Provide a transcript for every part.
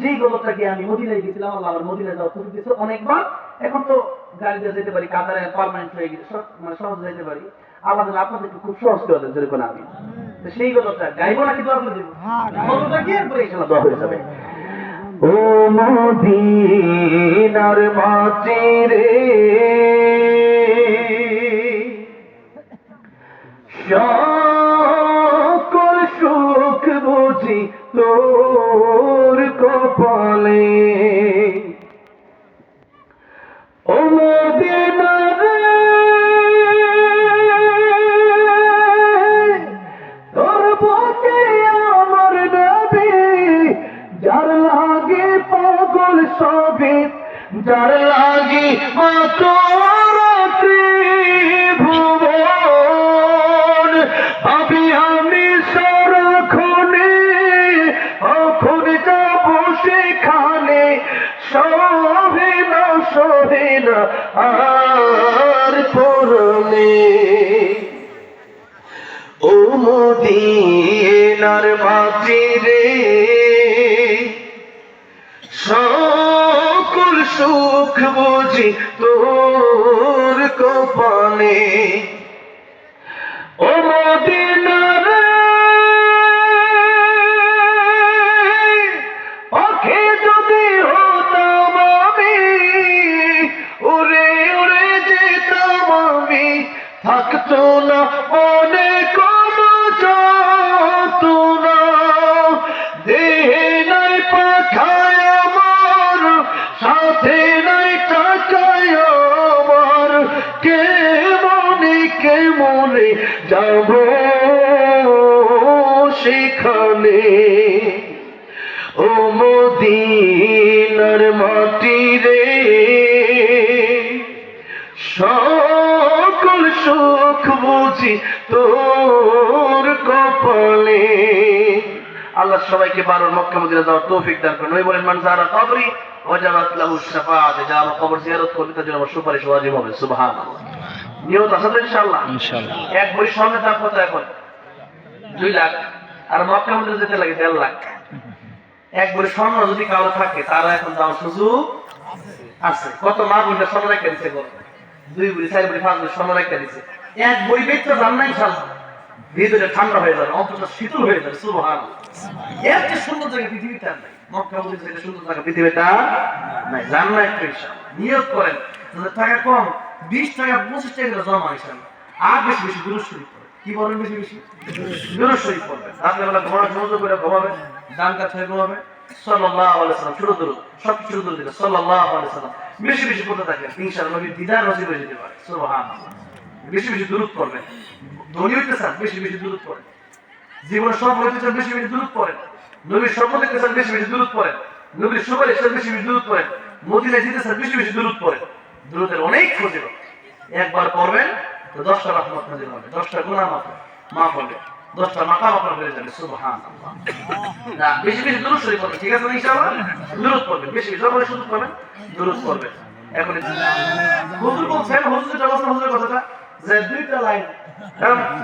যেই গল্পটাকে আমি মদিনায় গেছিলাম আল্লাহ আমার মদিনায় যাওয়া সুযোগ দিয়েছে অনেকবার। এখন তো গাড়ি দিয়ে যেতে পারি কাতারে পার্মানেন্ট হয়ে গেছে মানে সহজে যেতে পারি। আল্লাহ যেন আপনাদেরকে খুব সহজ করে দেন যেরকম আমি। সেই গল্পটা গাইবো নাকি দোয়া করে দেবো? গল্পটা কি এরপরে ইনশাল্লাহ দোয়া হয়ে যাবে। ও মদিনার মাটি রে সকল তোর কপালে। যার লাগে মাতর ত্রিভুবন। সেখানে সহে না সহে না আর পরনে। ও মদিনার মাটি রে সকল সুখ বুঝি তোর কপালে। ও মদিনার থাকতো না মনে কোনো যন্ত্রণা দেহে নাই পাঠায় আমার, সাথে নাই টাকায় আমার। কে মনে কে মনে যাব সেখানে? ও মদিনার মাটি রে সুখ বুঝি তোর কপালে। আল্লাহ সবাইকে বারোর মক্কা মদিনা যাওয়ার তৌফিক দান করেন। ওই বলেন মানজারা কবরি ওয়াজাবাত লাহু শাফাআত। যা আমার কবর জিয়ারত করবে তার জন্য আমার সুপারিশ ওয়াজিব হবে। সুবহানাল্লাহ। নিয়ত আছে তো ইনশাআল্লাহ? ইনশাআল্লাহ। এক বই স্বর্ণের দাম কত এখন? দুই লাখ। আর মক্কা মধ্যে যেতে লাগে লাখ। এক বই স্বর্ণ যদি কারও থাকে তারা এখন দাম সুযোগ আছে। কত মা বইটা স্বর্ণ রেখে গো? দুই বই চার বই পাঁচ বই স্বর্ণ রেখে দিছে। এক বই বেচতে দাম নাই সাল ভিতরে ঠান্ডা হয়ে যাবে, অন্তত শীতল হয়ে যাবে সুবহান এর সুন্দর জায়গা পৃথিবীতে আর নাই। মক্কা মধ্যে যেটা সুন্দর জায়গা, পৃথিবীতে নাই। জান না একটু ইনশাআল্লাহ। নিয়ত করেন। টাকা কম, বিশ টাকা, পঁচিশ টাকা জমা ইনশাআল্লাহ। আর বেশি বেশি দূর শরীফ কি বলেন বেশি বেশি? দূর শরীফ পড়বে রাত্রেবেলা ঘোরা সমুদ্র করে ঘুমাবে ডান কাছে ঘুমাবে সাল্লাল্লাহু সব বেশি বেশি পড়তে থাকে, ইনশাআল্লাহ নবীর বেশি বেশি দূরত সব পড়ে। নবীর স্বপ্ন দেখতে বেশি বেশি দূরত পড়ে। নবীর সুপারিশ চান, বেশি বেশি দূরত পড়ে। মদিনায় অনেক ফজিল একবার তো দশটা রহমত নাজিল হবে দশটা গুনাহ মাফ হবে। দশটা মাথা মাথা হয়ে যাবে সুবহান না, বেশি বেশি শরীফ পড়বে, ঠিক আছে ইনশাআল্লাহ? দূরত পড়বে, বেশি বেশি সুযোগ পাবেন দূরত পড়বে। এখন হুজুর বলছেন হুজুর হুজুরের কথাটা, যে দুইটা লাইন,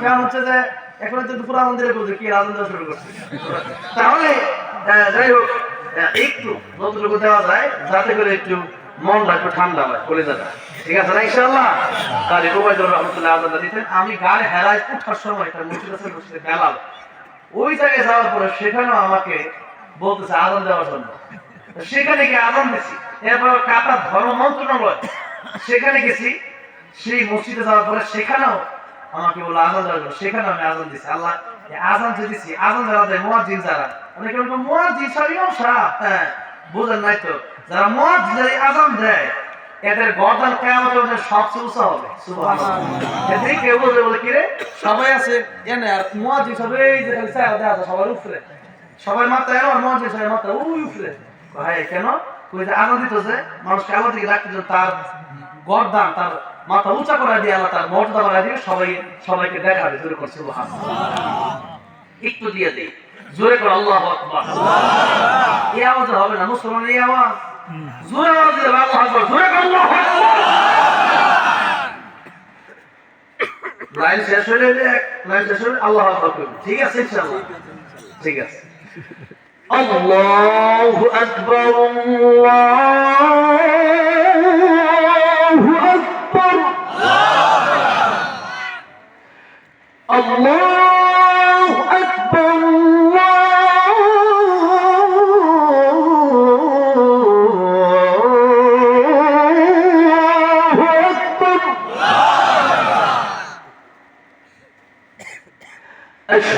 কারণ হচ্ছে যে, এখন হচ্ছে দুপুর আমাদের বলছে, কি আনন্দ শুরু করছে? তাহলে যাই হোক একটু যতটুকু দেওয়া যায়, যাতে করে একটু মনটা একটু ঠান্ডা হয় কলেজাটা ঠিক আছে না, ইনশাআল্লাহ? তাহলে ওবায়দুর রহমতুল্লাহ দিতেন আমি গাড়ি হেলায় উঠার সময় মসজিদ আছে মসজিদে ওই জায়গায় যাওয়ার পরে সেখানেও আমাকে বলতেছে আজান দেওয়ার জন্য। সেখানে গিয়ে আজান দিছি। এরপর কাতার ধর্ম মন্ত্রণালয়, সেখানে গেছি। সেই মসজিদে যাওয়ার পরে সেখানেও আমাকে বলল, আজান দেওয়ার জন্য। সেখানে আমি আজান দিছি। আল্লাহ আজান যে দিছি, আজান যারা দেয় মুয়াজ্জিন যারা মুয়াজ্জিন সাহেব, ইমাম সাহেব? হ্যাঁ বুঝেন নাই তো। যারা মুয়াজ্জিন যারা আজান দেয় এদের গর্দান কেমন ওদের সবচেয়ে উঁচা হবে। সুবহানাল্লাহ। কেউ বলবে বলে কি রে? সবাই আছে এনে আর মুয়াজ্জিন সবাই এই যে দেয়া আছে সবার উপরে। সবাই মাত্রা এলো আর মুয়াজ্জিন সবাই মাত্রা ওই উপরে। ভাই কেন? কই যে আনন্দিত যে মানুষকে আল্লাহ দিকে রাখতে তার গর্দান তার মাথা উঁচা করে দিয়ে আল্লাহ তার মর্যাদা বাড়ায় দিয়ে সবাই সবাইকে দেখাবে জোরে করছে একটু দিয়ে দেই। জোরে করে আল্লাহ আকবার। এই আওয়াজ হবে না মুসলমান এই আওয়াজ। লাইন শেষ লাইন শেষ হলে আল্লাহু আকবার। ঠিক আছে ইনশাআল্লাহ। ঠিক আছে আল্লাহু আকবার। আল্লাহ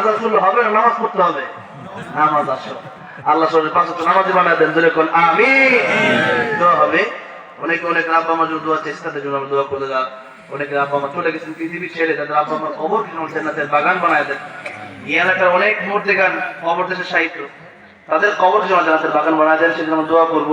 আজান শুনলে হবে, নামাজ পড়তে হবে। নামাজ আসো আল্লাহ পাশে তো নামাজি বানায় দেন আমি হবে। অনেকে, অনেক আব্বা দোয়া চেষ্টা আমরা দোয়া করে দেওয়া অনেকে আব্বা চলে গেছেন পৃথিবী ছেড়ে, তাদের আব্বা কবর জান্নাতের বাগান বানায় দেন। অনেক মূর্তি কবর দেশের সাহিত্য। তাদের কবর জান্নাতের বাগান বানায় দেন, সেজন্য আমরা দোয়া করব।